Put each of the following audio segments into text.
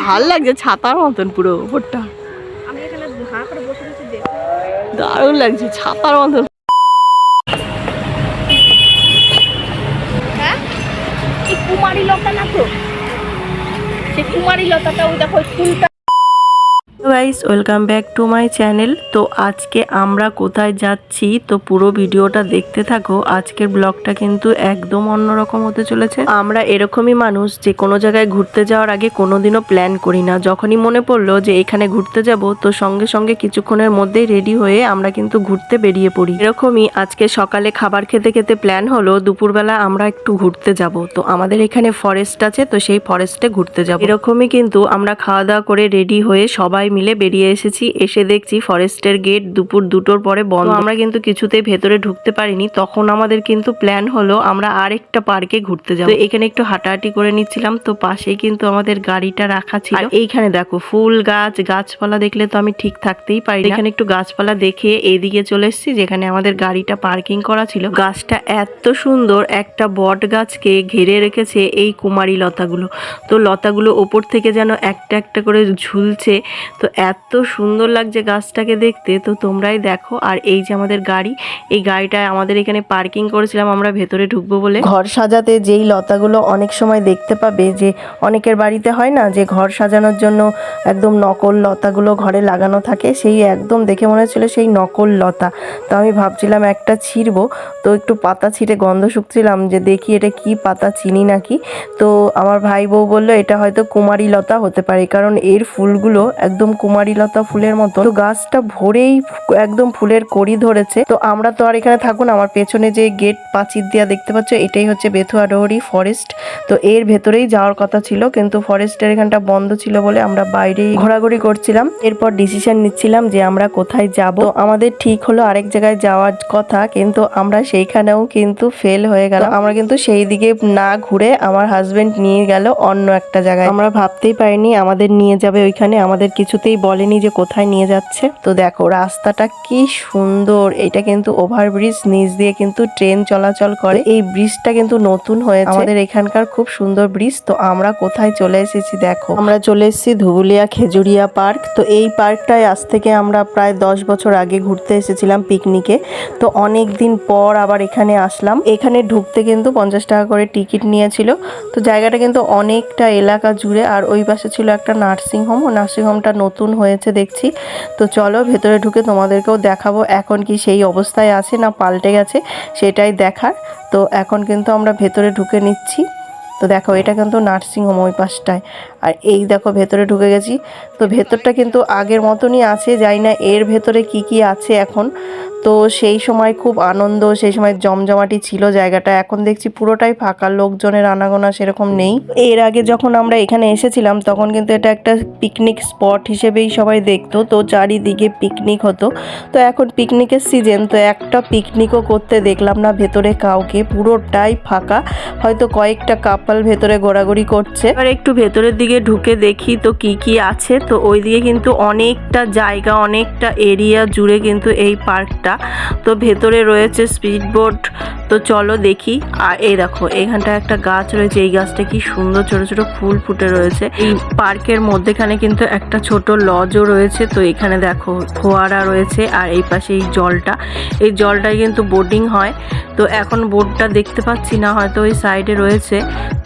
ভালো লাগছে ছাতার মতন পুরো ওপরটা দারুণ লাগছে ছাতার মতন। হ্যাঁ? কুমারী লতা না তো? সে কুমারী লতাটা ওই দেখো ফুলটা guys welcome back to my channel তো আজকে আমরা কোথায় যাচ্ছি, তো পুরো ভিডিওটা দেখতে থাকো। আজকের ব্লগটা কিন্তু একদম অন্যরকম হতে চলেছে। আমরা এরকমই মানুষ, যে কোনো জায়গায় ঘুরতে যাওয়ার আগে কোনোদিনও প্ল্যান করি না। যখনই মনে পড়ল যে এখানে ঘুরতে যাব, তো সঙ্গে সঙ্গে কিছুক্ষণের মধ্যেই রেডি হয়ে আমরা কিন্তু ঘুরতে বেরিয়ে পড়ি। এরকমই আজকে সকালে খাবার খেতে খেতে প্ল্যান হলো, দুপুরবেলা আমরা একটু ঘুরতে যাব। তো আমাদের এখানে ফরেস্ট আছে, তো সেই ফরেস্টে ঘুরতে যাব। এরকমই কিন্তু আমরা খাওয়া দাওয়া করে রেডি হয়ে সবাই মিলে বেরিয়ে এসেছি, এসে দেখছি ফরেস্টের গেট দুপুর দুটোর পরে বন্ধ। আমরা কিন্তু কিছুতেই ভেতরে ঢুকতে পারিনি, তখন আমাদের কিন্তু প্ল্যান হলো আমরা আরেকটা পার্কে ঘুরতে যাব। এখানে একটু হাঁটাহাঁটি করে নিচ্ছিলাম, তো পাশেই কিন্তু আমাদের গাড়িটা রাখা ছিল। এইখানে দেখো ফুল গাছ, গাছপালা দেখলে তো আমি ঠিক থাকতেই পারি এখানে একটু গাছপালা দেখে এইদিকে চলে এসেছি, যেখানে আমাদের গাড়িটা পার্কিং করা ছিল। গাছটা এত সুন্দর, একটা বট গাছকে ঘিরে রেখেছে এই কুমারী লতাগুলো। তো লতাগুলো ওপর থেকে যেন একটা একটা করে ঝুলছে, তো এত সুন্দর লাগছে গাছটাকে দেখতে। তো তোমরাই দেখো। আর এই যে আমাদের গাড়ি, এই গাড়িটা আমাদের এখানে পার্কিং করেছিলাম, আমরা ভেতরে ঢুকবো বলে। ঘর সাজাতে যেই লতাগুলো অনেক সময় দেখতে পাবে, যে অনেকের বাড়িতে হয় না, যে ঘর সাজানোর জন্য একদম নকল লতাগুলো ঘরে লাগানো থাকে, সেই একদম দেখে মনে হচ্ছিল সেই নকল লতা। তো আমি ভাবছিলাম একটা ছিঁড়বো। তো একটু পাতা ছিঁড়ে গন্ধ শুকছিলাম, যে দেখি এটা কি পাতা, চিনি নাকি। তো আমার ভাই বউ বলল, এটা হয়তো কুমারী লতা হতে পারে, কারণ এর ফুলগুলো একদম কুমারী লতা ফুলের মতো। তো গাছটা ভরেই একদম ফুলের কড়ি ধরেছে। তো আমরা তো আর এখানে থাকব না। আমার পেছনে যে গেট পাঁচির দেওয়া দেখতে পাচ্ছ, এটাই হচ্ছে বেথুয়া ডহরি ফরেস্ট তো এর ভেতরেই যাওয়ার কথা ছিল, কিন্তু ফরেস্টের এখানটা বন্ধ ছিল বলে আমরা বাইরেই ঘোরাঘুরি করছিলাম। এরপর ডিসিশন নিচ্ছিলাম যে আমরা কোথায় যাব। আমাদের ঠিক হলো আরেক জায়গায় যাওয়ার কথা, কিন্তু আমরা সেইখানেও কিন্তু ফেল হয়ে গেল আমরা কিন্তু সেই দিকে না ঘুরে আমার হাজবেন্ড নিয়ে গেল অন্য একটা জায়গায়। আমরা ভাবতেই পারিনি আমাদের নিয়ে যাবে ওইখানে। আমাদের কিছুতেই বলেনি যে কোথায় নিয়ে যাচ্ছে। তো দেখো, রাস্তাটা কি সুন্দর। এটা কিন্তু ওভারব্রিজ, নিচ দিয়ে কিন্তু ট্রেন চলাচল করে। এই ব্রিজটা কিন্তু নতুন হয়েছে। আমাদের এখানকার খুব সুন্দর ব্রিজ। তো আমরা কোথায় চলে এসেছি দেখো। আমরা চলে এসেছি ধুবুলিয়া খেজুরিয়া পার্ক। তো এই পার্কটায় আজ থেকে আমরা প্রায় দশ বছর আগে ঘুরতে এসেছিলাম পিকনিকে। তো অনেক দিন পর আবার এখানে আসলাম। এখানে ঢুকতে কিন্তু পঞ্চাশ টাকা করে টিকিট নিয়েছিল। তো জায়গাটা কিন্তু অনেকটা এলাকা জুড়ে। আর ওই পাশে ছিল একটা নার্সিং হোম। ও নার্সিং হোমটা নতুন হয়েছে দেখছি। তো চলো ভেতরে ঢুকে তোমাদেরকেও দেখাবো এখন কি সেই অবস্থায় আছে না পাল্টে গেছে, সেটাই দেখার। তো এখন কিন্তু আমরা ভেতরে ঢুকে নিচ্ছি। তো দেখো এটা কিন্তু নার্সিংহোম ওই পাশটায়। আর এই দেখো ভেতরে ঢুকে গেছি। তো ভেতরটা কিন্তু আগের মতনই আছে যাই না এর ভেতরে কি কি আছে এখন। তো সেই সময় খুব আনন্দ, সেই সময় জমজমাটি ছিল জায়গাটা। এখন দেখছি পুরোটাই ফাঁকা, লোকজনের আনাগোনা সেরকম নেই। এর আগে যখন আমরা এখানে এসেছিলাম, তখন কিন্তু এটা একটা পিকনিক স্পট হিসেবেই সবাই দেখতো। তো চারিদিকে পিকনিক হতো। তো এখন পিকনিকের সিজন তো একটা পিকনিকও করতে দেখলাম না ভেতরে কাউকে। পুরোটাই ফাঁকা। হয়তো কয়েকটা কাপাল ভেতরে ঘোরাঘুরি করছে। আর একটু ভেতরের দিকে ঢুকে দেখি তো কি কি আছে। তো ওইদিকে কিন্তু অনেকটা জায়গা, অনেকটা এরিয়া জুড়ে কিন্তু এই পার্কটা। তো ভেতরে রয়েছে স্পিড বোট তো চলো দেখি। আর এই দেখো, এখানটা একটা গাছ রয়েছে। এই গাছটা কি সুন্দর ছোট ছোট ফুল ফুটে রয়েছে। এই পার্কের মধ্যেখানে কিন্তু একটা ছোট লজও রয়েছে। তো এখানে দেখো ফোয়ারা রয়েছে আর এই পাশে এই জলটা। এই জলটায় কিন্তু বোটিং হয়। তো এখন বোটটা দেখতে পাচ্ছি না, হয়তো ওই সাইডে রয়েছে।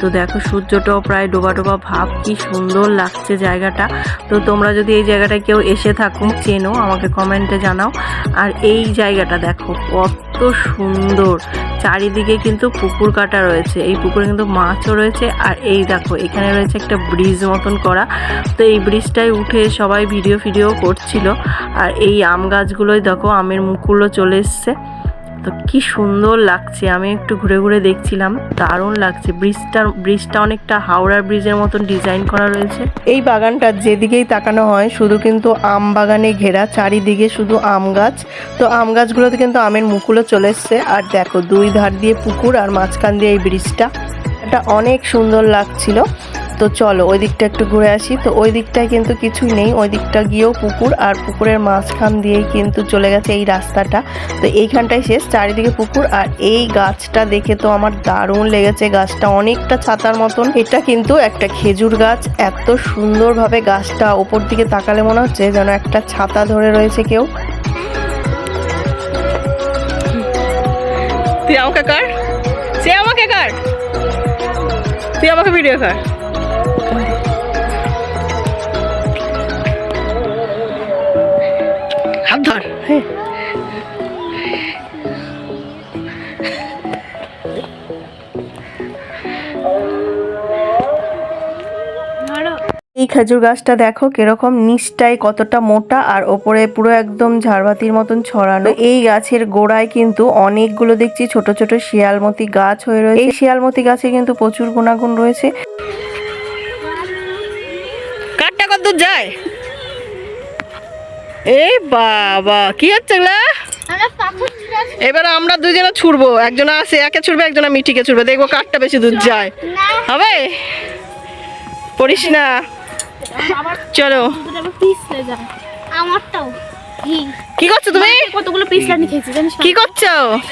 তো দেখো সূর্যটাও প্রায় ডোবা ডোবা ভাব। কি সুন্দর লাগছে জায়গাটা। তো তোমরা যদি এই জায়গাটা কেউ এসে থাকো, চেনো, আমাকে কমেন্টে জানাও। আর এই জায়গাটা দেখো, কত সুন্দর। চারিদিকে কিন্তু পুকুর কাটা রয়েছে। এই পুকুরে কিন্তু মাছও রয়েছে। আর এই দেখো, এখানে রয়েছে একটা ব্রিজ মতন করা। তো এই ব্রিজটায় উঠে সবাই ভিডিও ফিডিও করছিল। আর এই আম গাছগুলোই দেখো, আমের মুকুলও চলে এসছে। তো কি সুন্দর লাগছে। আমি একটু ঘুরে ঘুরে দেখছিলাম, দারুণ লাগছে। ব্রিজটা ব্রিজটা অনেকটা হাওড়ার ব্রিজের মতন ডিজাইন করা রয়েছে। এই বাগানটা যেদিকেই তাকানো হয়, শুধু কিন্তু আম বাগানে ঘেরা, চারিদিকে শুধু আম গাছ। তো আম গাছগুলোতে কিন্তু আমের মুকুলও চলে এসছে। আর দেখো, দুই ধার দিয়ে পুকুর আর মাঝখান দিয়ে এই ব্রিজটা। এটা অনেক সুন্দর লাগছিল। তো চলো, ওই দিকটা একটু ঘুরে আসি। তো ওই দিকটায় কিন্তু কিছুই নেই, ওই দিকটা গিয়েও পুকুর আর পুকুরের মাঝখান দিয়েই কিন্তু চলে গেছে এই রাস্তাটা। তো এইখানটায় শেষ, চারিদিকে পুকুর আর এই গাছটা দেখে তো আমার দারুণ লেগেছে গাছটা। অনেকটা ছাতার মতন, এটা কিন্তু একটা খেজুর গাছ। এত সুন্দরভাবে গাছটা ওপর দিকে তাকালে মনে হচ্ছে যেন একটা ছাতা ধরে রয়েছে কেউ। তুই আমাকে কার। সে আমাকে কার। তুই আমাকে ভিডিও কর। এই খেজুর গাছটা দেখো কীরকম নিচটাই কতটা মোটা আর ওপরে পুরো একদম ঝাড়বাতির মতন ছড়ানো। এই গাছের গোড়ায় কিন্তু অনেকগুলো দেখছি ছোট ছোট শিয়ালমতি গাছ হয়ে রয়েছে। এই শিয়ালমতি গাছে কিন্তু প্রচুর গুণাগুণ রয়েছে। কাঠটা কত যায়? এই বাবা কি হচ্ছে এবার আমরা দুজনে ছুড়বো। একজনা আছে একে ছুড়বে একজনা মিটিকে ছুড়বে। দেখব কাঠটা বেশি দূর যায়। হবে? পড়িস না। চলো। আমারটাও। কি করছ তুমি? কতগুলো পিছলানি খেয়েছি জানিস কি করছ?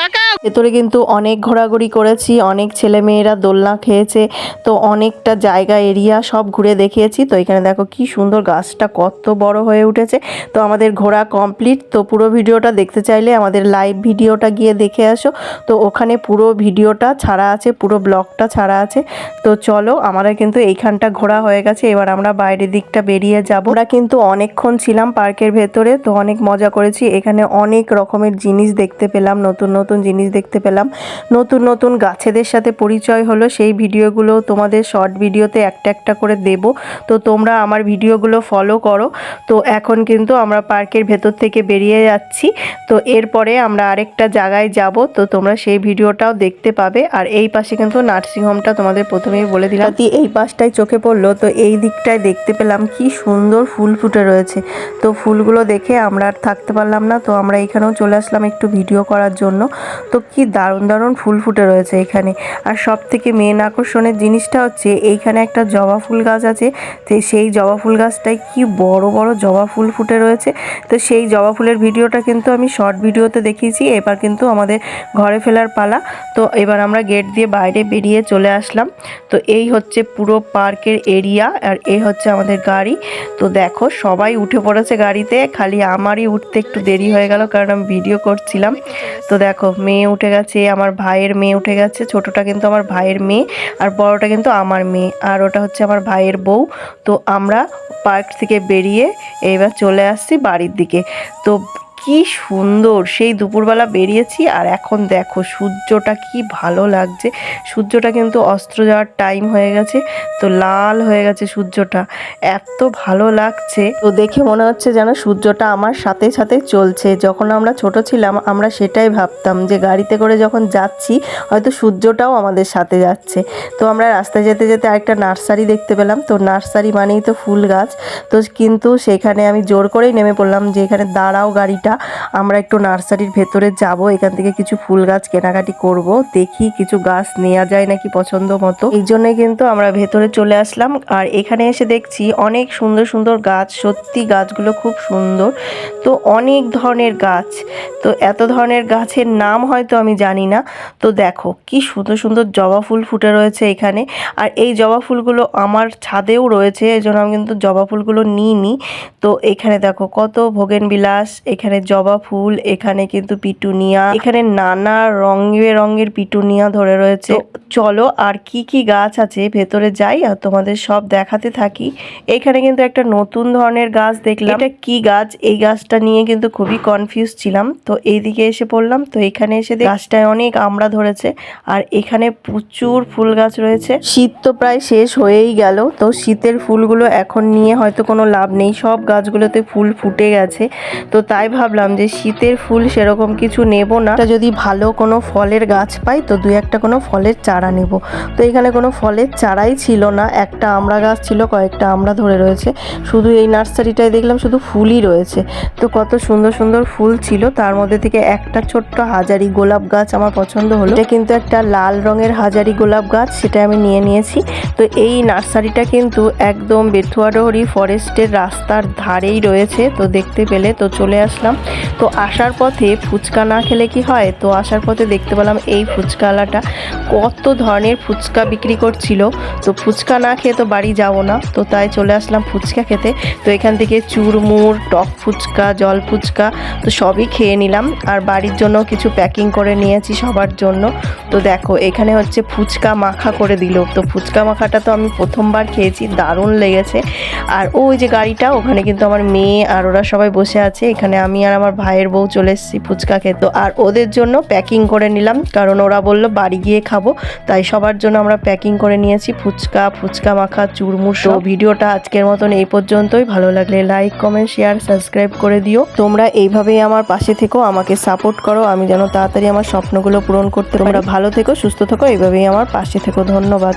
টাকা ভেতরে কিন্তু অনেক ঘোরাঘুরি করেছি অনেক ছেলে মেয়েরা দোলনা খেয়েছে তো অনেকটা জায়গা এরিয়া সব ঘুরে দেখিয়েছি। তো এখানে দেখো কি সুন্দর গাছটা কত বড় হয়ে উঠেছে। তো আমাদের ঘোরা কমপ্লিট তো পুরো ভিডিওটা দেখতে চাইলে আমাদের লাইভ ভিডিওটা গিয়ে দেখে আসো। তো ওখানে পুরো ভিডিওটা ছাড়া আছে পুরো ব্লগটা ছাড়া আছে। তো চলো আমাদের কিন্তু এইখানটা ঘোরা হয়ে গেছে। এবার আমরা বাইরের দিকটা বেরিয়ে যাব। ওরা কিন্তু অনেকক্ষণ ছিলাম পার্কের ভেতরে তো অনেক মজা করেছি। এখানে অনেক রকমের জিনিস দেখতে পেলাম, নতুন নতুন জিনিস দেখতে পেলাম। নতুন নতুন গাছেদের সাথে পরিচয় হলো, সেই ভিডিওগুলো তোমাদের শর্ট ভিডিওতে একটা একটা করে দেব। তো তোমরা আমার ভিডিওগুলো ফলো করো। তো এখন কিন্তু আমরা পার্কের ভেতর থেকে বেরিয়ে যাচ্ছি। তো এরপরে আমরা আরেকটা জায়গায় যাব। তো তোমরা সেই ভিডিওটাও দেখতে পাবে। আর এই পাশে কিন্তু নার্সিংহোমটা তোমাদের প্রথমেই বলে দিলাম। এই পাশটায় চোখে পড়ল। তো এই দিকটায় দেখতে পেলাম কি সুন্দর ফুল ফুটে রয়েছে। তো ফুলগুলো দেখে আমরা আর থাকতে পারলাম না, তো আমরা এখানেও চলে আসলাম একটু ভিডিও করার জন্য। তো কি দারুণ দারুণ ফুল ফুটে রয়েছে এখানে। আর সব থেকে মেন আকর্ষণের জিনিসটা হচ্ছে, এইখানে একটা জবা ফুল গাছ আছে, তো সেই জবা ফুল গাছটায় কি বড় বড় জবা ফুল ফুটে রয়েছে। তো সেই জবা ফুলের ভিডিওটা কিন্তু আমি শর্ট ভিডিওতে দেখিয়েছি, এবার কিন্তু আমাদের ঘরে ফেলার পালা। তো এবার আমরা গেট দিয়ে বাইরে বেরিয়ে চলে আসলাম। তো এই হচ্ছে পুরো পার্কের এরিয়া আর এই হচ্ছে আমাদের গাড়ি। তো দেখো, সবাই উঠে পড়েছে গাড়িতে, খালি আমারই উঠতে একটু দেরি হয়ে গেল, কারণ আমি ভিডিও করছিলাম। তো দেখো, মেয়ে উঠে গেছে, আমার ভাইয়ের মেয়ে উঠে গেছে, ছোটোটা কিন্তু আমার ভাইয়ের মেয়ে আর বড়টা কিন্তু আমার মেয়ে, আর ওটা হচ্ছে আমার ভাইয়ের বউ। তো আমরা পার্ক থেকে বেরিয়ে এইবার চলে আসছি বাড়ির দিকে। তো কি সুন্দর। সেই দুপুরবেলা বেরিয়েছি আর এখন দেখো সূর্যটা কি ভালো লাগছে। সূর্যটা কিন্তু অস্ত্র যাওয়ার টাইম হয়ে গেছে, তো লাল হয়ে গেছে সূর্যটা। এত ভালো লাগছে। তো দেখে মনে হচ্ছে যেন সূর্যটা আমার সাথে সাথে চলছে। যখন আমরা ছোট ছিলাম, আমরা সেটাই ভাবতাম যে গাড়িতে করে যখন যাচ্ছি, হয়তো সূর্যটাও আমাদের সাথে যাচ্ছে। তো আমরা রাস্তায় যেতে যেতে আরেকটা নার্সারি দেখতে পেলাম। তো নার্সারি মানেই তো ফুল গাছ। তো কিন্তু সেখানে আমি জোর করেই নেমে পড়লাম যে এখানে দাঁড়াও গাড়িটা। আমরা একটু নার্সারির ভেতরে যাব, এখান থেকে কিছু ফুল গাছ কেনাকাটি করব। দেখি কিছু গাছ নেওয়া যায় নাকি পছন্দ মতো। এই জন্যই কিন্তু আমরা ভেতরে চলে আসলাম। আর এখানে এসে দেখছি অনেক সুন্দর সুন্দর গাছ, সত্যি গাছগুলো খুব সুন্দর। তো অনেক ধরনের গাছ। তো এত ধরনের গাছের নাম হয়তো আমি জানি না। তো দেখো কি সুন্দর সুন্দর জবা ফুল ফুটে রয়েছে এখানে। আর এই জবা ফুলগুলো আমার ছাদেও রয়েছে এই জন্য আমি কিন্তু জবা ফুলগুলো নিই নি তো এখানে দেখো কত ভোগেন বিলাস, এখানে জবা ফুল, এখানে কিন্তু পিটুনিয়া, এখানে নানা রঙে রঙের পিটুনিয়া ধরে রয়েছে। চলো আর কি কি গাছ আছে ভেতরে যাই আর তোমাদের সব দেখাতে থাকি। এখানে কিন্তু একটা নতুন ধরনের গাছ দেখলাম। এটা কি গাছ? এই গাছটা নিয়ে কিন্তু খুবই কনফিউজ ছিলাম। তো এইদিকে এসে পড়লাম। তো এখানে এসে গাছটায় অনেক আমড়া ধরেছে। আর এখানে প্রচুর ফুল গাছ রয়েছে। শীত তো প্রায় শেষ হয়েই গেল। তো শীতের ফুলগুলো এখন নিয়ে হয়তো কোনো লাভ নেই। সব গাছগুলোতে ফুল ফুটে গেছে। তো তাই ভাব ভাবলাম যে শীতের ফুল সেরকম কিছু নেব না। যদি ভালো কোনো ফলের গাছ পাই, তো দুই একটা কোনো ফলের চারা নেব। তো এখানে কোনো ফলের চারাই ছিল না, একটা আমড়া গাছ ছিল, কয়েকটা আমড়া ধরে রয়েছে। শুধু এই নার্সারিটায় দেখলাম শুধু ফুলই রয়েছে। তো কত সুন্দর সুন্দর ফুল ছিল, তার মধ্যে থেকে একটা ছোট্ট হাজারি গোলাপ গাছ আমার পছন্দ হলো। এটা কিন্তু একটা লাল রঙের হাজারি গোলাপ গাছ, সেটা আমি নিয়ে নিয়েছি। তো এই নার্সারিটা কিন্তু একদম বেথুয়াডহরি ফরেস্টের রাস্তার ধারেই রয়েছে, তো দেখতে পেলে। তো চলে আসলাম। তো আসার পথে ফুচকা না খেলে কি হয়? তো আসার পথে দেখতে পেলাম এই ফুচকাওয়ালাটা কত ধরনের ফুচকা বিক্রি করছিল। তো ফুচকা না খেয়ে তো বাড়ি যাব না। তো তাই চলে আসলাম ফুচকা খেতে। তো এখান থেকে চুরমুর, টক ফুচকা, জল ফুচকা, তো সবই খেয়ে নিলাম। আর বাড়ির জন্য কিছু প্যাকিং করে নিয়েছি সবার জন্য। তো দেখো, এখানে হচ্ছে ফুচকা মাখা করে দিল। তো ফুচকা মাখাটা তো আমি প্রথমবার খেয়েছি, দারুণ লেগেছে। আর ওই যে গাড়িটা, ওখানে কিন্তু আমার মেয়ে আর ওরা সবাই বসে আছে। এখানে আমি আর আমার ভাইয়ের বউ চলে এসেছি ফুচকা খেতে। আর ওদের জন্য প্যাকিং করে নিলাম, কারণ ওরা বলল বাড়ি গিয়ে খাব। তাই সবার জন্য আমরা প্যাকিং করে নিয়েছি ফুচকা ফুচকা মাখা, চুরমুর ভিডিওটা আজকের মতন এই পর্যন্তই। ভালো লাগলে লাইক কমেন্ট শেয়ার সাবস্ক্রাইব করে দিও। তোমরা এইভাবেই আমার পাশে থেকো, আমাকে সাপোর্ট করো। আমি যেন তাড়াতাড়ি আমার স্বপ্নগুলো পূরণ করতে তোমরা ভালো থেকো, সুস্থ থেকো। এইভাবেই আমার পাশে থেকো। ধন্যবাদ।